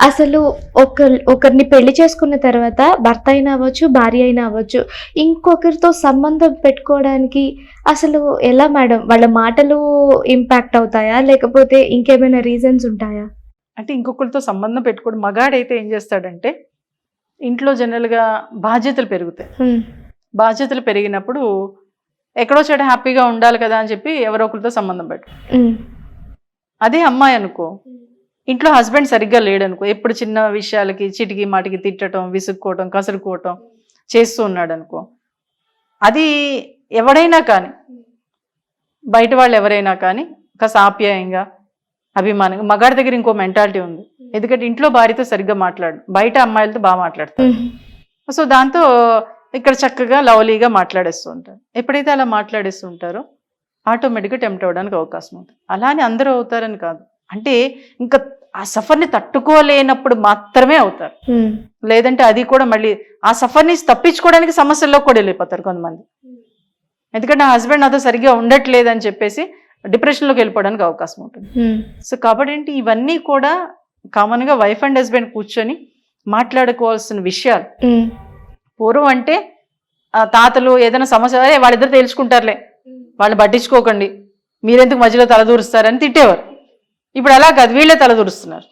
అసలు ఒకరు ఒకరిని పెళ్ళి చేసుకున్న తర్వాత భర్త అయినా అవ్వచ్చు భార్య అయినా అవ్వచ్చు ఇంకొకరితో సంబంధం పెట్టుకోవడానికి అసలు ఎలా మేడం? వాళ్ళ మాటలు ఇంపాక్ట్ అవుతాయా? లేకపోతే ఇంకేమైనా రీజన్స్ ఉంటాయా? అంటే ఇంకొకరితో సంబంధం పెట్టుకోడు మగాడైతే ఏం చేస్తాడంటే ఇంట్లో జనరల్గా బాధ్యతలు పెరుగుతాయి. బాధ్యతలు పెరిగినప్పుడు ఎక్కడో చోట హ్యాపీగా ఉండాలి కదా అని చెప్పి ఎవరో ఒకరితో సంబంధం పెట్టు అదే అమ్మాయి అనుకో ఇంట్లో హస్బెండ్ సరిగ్గా లేడనుకో ఎప్పుడు చిన్న విషయాలకి చిటికి మాటికి తిట్టడం విసుక్కోవటం కసురుకోవటం చేస్తూ ఉన్నాడు అనుకో అది ఎవడైనా కానీ బయట వాళ్ళు ఎవరైనా కానీ కాస్త ఆప్యాయంగా అభిమానంగా మగాడి దగ్గర ఇంకో మెంటాలిటీ ఉంది. ఎందుకంటే ఇంట్లో భార్యతో సరిగ్గా మాట్లాడు బయట అమ్మాయిలతో బాగా మాట్లాడతారు సో దాంతో ఇక్కడ చక్కగా లవ్లీగా మాట్లాడేస్తూ ఉంటారు ఎప్పుడైతే అలా మాట్లాడేస్తూ ఉంటారో ఆటోమేటిక్గా టెంప్ట్ అవ్వడానికి అవకాశం ఉంటుంది. అలానే అందరూ అవుతారని కాదు. అంటే ఇంకా ఆ సఫర్ని తట్టుకోలేనప్పుడు మాత్రమే అవుతారు. లేదంటే అది కూడా మళ్ళీ ఆ సఫర్ని తప్పించుకోవడానికి సమస్యల్లో కూడా వెళ్ళిపోతారు కొంతమంది. ఎందుకంటే నా హస్బెండ్ నాతో సరిగ్గా ఉండట్లేదు అని చెప్పేసి డిప్రెషన్లోకి వెళ్ళిపోవడానికి అవకాశం ఉంటుంది. సో కాబట్టి ఏంటి ఇవన్నీ కూడా కామన్గా వైఫ్ అండ్ హస్బెండ్ కూర్చొని మాట్లాడుకోవాల్సిన విషయాలు. పూర్వం అంటే ఆ తాతలు ఏదైనా సమస్య "అరే, వాళ్ళిద్దరు తేల్చుకుంటారులే. వాళ్ళని పట్టించుకోకండి. మీరెందుకు మధ్యలో తలదూరుస్తారని తిట్టేవారు. ఇప్పుడు అలా కాదు వీళ్ళే తలదూరుస్తున్నారు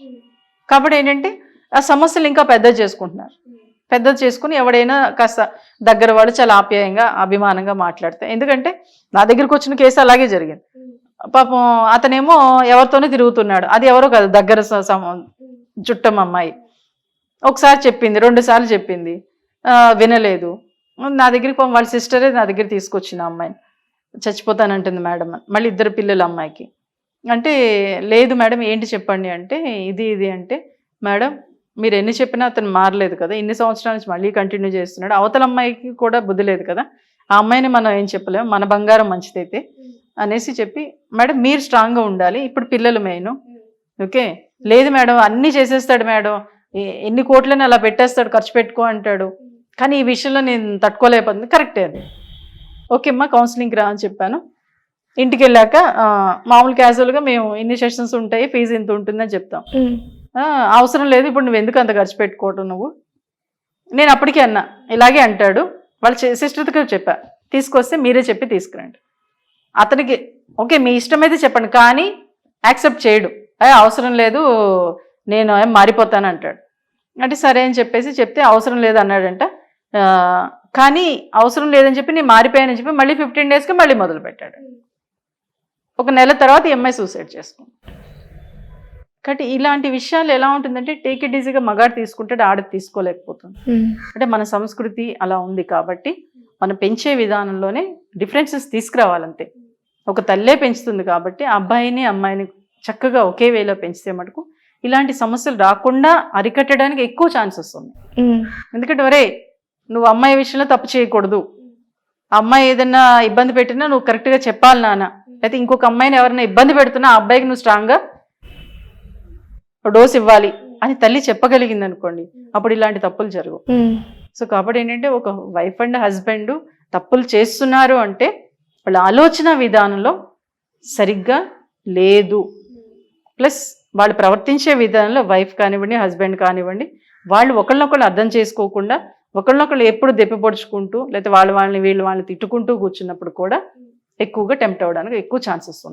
కాబట్టి ఏంటంటే ఆ సమస్యలు ఇంకా పెద్ద చేసుకుంటున్నారు. పెద్ద చేసుకుని ఎవడైనా కాస్త దగ్గర వాడు చాలా ఆప్యాయంగా అభిమానంగా మాట్లాడతాయి ఎందుకంటే నా దగ్గరికి వచ్చిన కేసు అలాగే జరిగింది. పాపం అతనేమో ఎవరితోనే తిరుగుతున్నాడు. అది ఎవరో కాదు దగ్గర చుట్టం అమ్మాయి. ఒకసారి చెప్పింది రెండు సార్లు చెప్పింది. వినలేదు. నా దగ్గరికి పాపం వాళ్ళ సిస్టరే నా దగ్గర తీసుకొచ్చిన అమ్మాయిని. చచ్చిపోతానంటుంది మేడం మళ్ళీ ఇద్దరు పిల్లలు అమ్మాయికి. అంటే లేదు మేడం ఏంటి చెప్పండి అంటే ఇది ఇది అంటే మేడం మీరు ఎన్ని చెప్పినా అతను మారలేదు కదా ఇన్ని సంవత్సరాల నుంచి మళ్ళీ కంటిన్యూ చేస్తున్నాడు. అవతల అమ్మాయికి కూడా బుద్ధి లేదు కదా ఆ అమ్మాయిని మనం ఏం చెప్పలేము మన బంగారం మంచిదైతే అనేసి చెప్పి మేడం మీరు స్ట్రాంగ్గా ఉండాలి ఇప్పుడు పిల్లలు మెయిన్ ఓకే? లేదు మేడం అన్నీ చేసేస్తాడు మేడం ఎన్ని కోట్లని అలా పెట్టేస్తాడు ఖర్చు పెట్టుకో అంటాడు. కానీ ఈ విషయంలో నేను తట్టుకోలేకపోతుంది కరెక్టే అది. ఓకే అమ్మా కౌన్సిలింగ్కి రా అని చెప్పాను. ఇంటికి వెళ్ళాక మామూలు క్యాజువల్గా మేము ఇన్ని సెషన్స్ ఉంటాయి ఫీజు ఇంత ఉంటుందని చెప్తాం. ఉమ్, "ఆ, అవసరం లేదు ఇప్పుడు నువ్వు ఎందుకు అంత ఖర్చు పెట్టుకోవటం నువ్వు? నేను అప్పటికే అన్నా ఇలాగే అంటాడు. వాళ్ళ సిస్టర్కి చెప్పా తీసుకొస్తే మీరే చెప్పి తీసుకురండి. అతనికి ఓకే మీ ఇష్టమైతే చెప్పండి కానీ యాక్సెప్ట్ చేయడు. "అయ్య, అవసరం లేదు నేను ఏం మారిపోతాను అంటాడు. అంటే సరే అని చెప్పేసి చెప్తే అవసరం లేదు అన్నాడంట. కానీ అవసరం లేదని చెప్పి నేను మారిపోయానని చెప్పి మళ్ళీ ఫిఫ్టీన్ డేస్కి మళ్ళీ మొదలు పెట్టాడు ఒక నెల తర్వాత ఈ అమ్మాయి సూసైడ్ చేసుకుంది. కాబట్టి ఇలాంటి విషయాలు ఎలా ఉంటుందంటే టేక్ ఇట్ ఈజీగా మగాడు తీసుకుంటాడు ఆడ తీసుకోలేకపోతుంది. ఉమ్, అంటే మన సంస్కృతి అలా ఉంది కాబట్టి మనం పెంచే విధానంలోనే డిఫరెన్సెస్ తీసుకురావాలంతే. ఒక తల్లే పెంచుతుంది కాబట్టి అబ్బాయిని అమ్మాయిని చక్కగా ఒకే వేలో పెంచితే మటుకు ఇలాంటి సమస్యలు రాకుండా అరికట్టడానికి ఎక్కువ ఛాన్సెస్ ఉంది ఉమ్, ఎందుకంటే ఒరే నువ్వు అమ్మాయి విషయంలో తప్పు చేయకూడదు. అమ్మాయి ఏదైనా ఇబ్బంది పెట్టినా నువ్వు కరెక్ట్గా చెప్పాలి నాన్న. లేకపోతే ఇంకొక అమ్మాయిని ఎవరైనా ఇబ్బంది పెడుతున్నా ఆ అబ్బాయికి నువ్వు స్ట్రాంగ్గా డోస్ ఇవ్వాలి అని తల్లి చెప్పగలిగింది అనుకోండి అప్పుడు ఇలాంటి తప్పులు జరగవు. సో కాబట్టి ఏంటంటే ఒక వైఫ్ అండ్ హస్బెండ్ తప్పులు చేస్తున్నారు అంటే వాళ్ళ ఆలోచన విధానంలో సరిగ్గా లేదు. ప్లస్ వాళ్ళు ప్రవర్తించే విధానంలో వైఫ్ కానివ్వండి హస్బెండ్ కానివ్వండి వాళ్ళు ఒకళ్ళనొకళ్ళు అర్థం చేసుకోకుండా ఒకళ్ళనొకళ్ళు ఎప్పుడు దెప్పిపొడుచుకుంటూ లేకపోతే వాళ్ళ వాళ్ళని వీళ్ళు వాళ్ళని తిట్టుకుంటూ కూర్చున్నప్పుడు కూడా ఎక్కువగా టెంప్ట్ అవ్వడానికి ఎక్కువ ఛాన్సెస్ ఉన్నాయి